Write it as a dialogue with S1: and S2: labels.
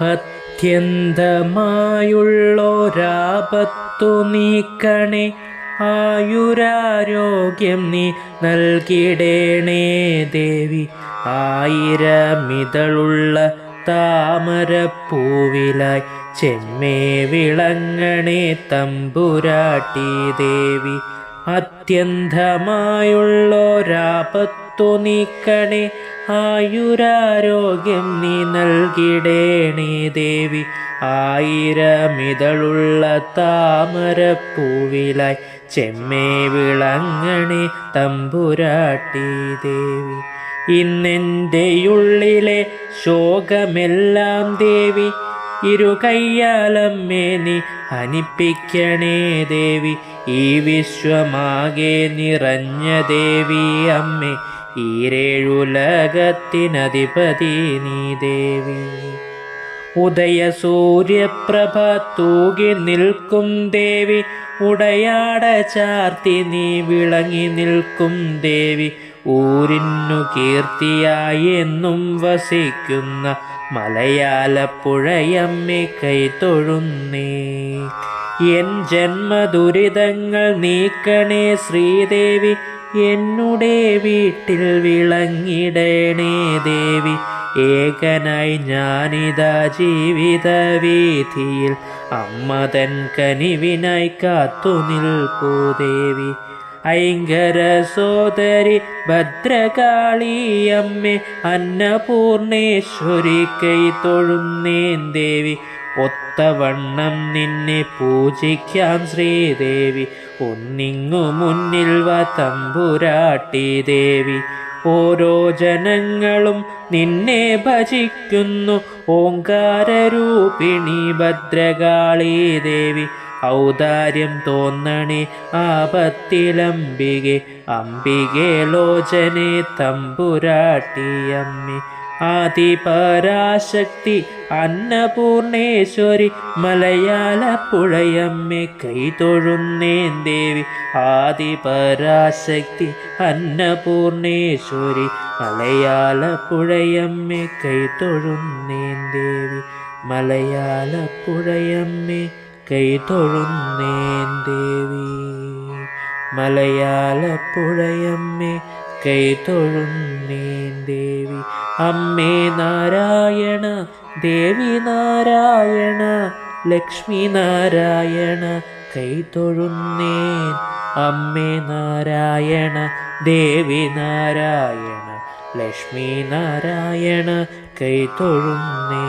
S1: അത്യന്തമായുള്ളൊരാപത്തു നീക്കണേ. ആയുരാരോഗ്യം നീ നൽകിടേണേ ദേവി. ആയിരമിതളുള്ള താമരപ്പൂവിലായി ചെമ്മേ വിളങ്ങണേ തമ്പുരാട്ടി ദേവി. അത്യന്തമായുള്ളൊരാപത്തു നീക്കണേ ആയുരാരോഗ്യം നീ നൽകിടേണേ ദേവി. ആയിരമിതളുള്ള താമരപ്പൂവിലായി ചെമ്മേ വിളങ്ങണേ തമ്പുരാട്ടി ദേവി. ഇന്നെന്റെയുള്ളിലെ ശോകമെല്ലാം ദേവി ഇരുകയ്യാലമ്മേ നീ അനിപ്പിക്കണേ ദേവി. ഈ വിശ്വമാകെ നിറഞ്ഞ ദേവി അമ്മേ ഈരേഴുലകത്തിനധിപതി നീ ദേവി. ഉദയ സൂര്യപ്രഭ തൂകി നിൽക്കും ദേവി ഉടയാട ചാർത്തി നീ വിളങ്ങി നിൽക്കും ദേവി. ഊരിന്നു കീർത്തിയായി എന്നും വസിക്കുന്ന മലയാളപ്പുഴയമ്മേ കൈതൊഴുന്നേ എൻ ജന്മദുരിതങ്ങൾ നീക്കണേ ശ്രീദേവി എന്നുടെ വീട്ടിൽ വിളങ്ങിടണേ ദേവി. ഏകനായി ഞാനിതാ ജീവിത വീഥിയിൽ അമ്മതൻ കനിവിനായി കാത്തു നിൽപ്പൂ ദേവി. ഐങ്കര സോദരി ഭദ്രകാളിയമ്മേ അന്നപൂർണേശ്വരി കൈ തൊഴുന്നേൻ ദേവി. ഒത്തവണ്ണം നിന്നെ പൂജിക്കാം ശ്രീദേവി. ഒന്നിങ്ങു മുന്നിൽ വ തമ്പുരാട്ടി ദേവി. ഓരോ ജനങ്ങളും നിന്നെ ഭജിക്കുന്നു. ഓങ്കാരരൂപിണി ഭദ്രകാളി ദേവി. ഔദാര്യം തോന്നണേ ആപത്തിലംബികെ. അംബികെ ലോചനെ തമ്പുരാട്ടിയമ്മേ. ആദിപരാശക്തി അന്നപൂർണേശ്വരി മലയാളപ്പുഴയമ്മേ കൈതൊഴുന്നേൻ ദേവി ആദിപരാശക്തി അന്നപൂർണേശ്വരി മലയാളപ്പുഴയമ്മേ കൈതൊഴുന്നേൻ ദേവി മലയാളപ്പുഴയമ്മേ കൈതൊഴുന്നേൻ ദേവി മലയാളപ്പുഴയമ്മേ കൈതൊഴുന്നേൻ ദേവി. അമ്മേ നാരായണ ദേവി നാരായണ ലക്ഷ്മി നാരായണ കൈതൊഴുന്നേൻ അമ്മേ നാരായണ ദേവി നാരായണ ലക്ഷ്മി നാരായണ കൈതൊഴുന്നേ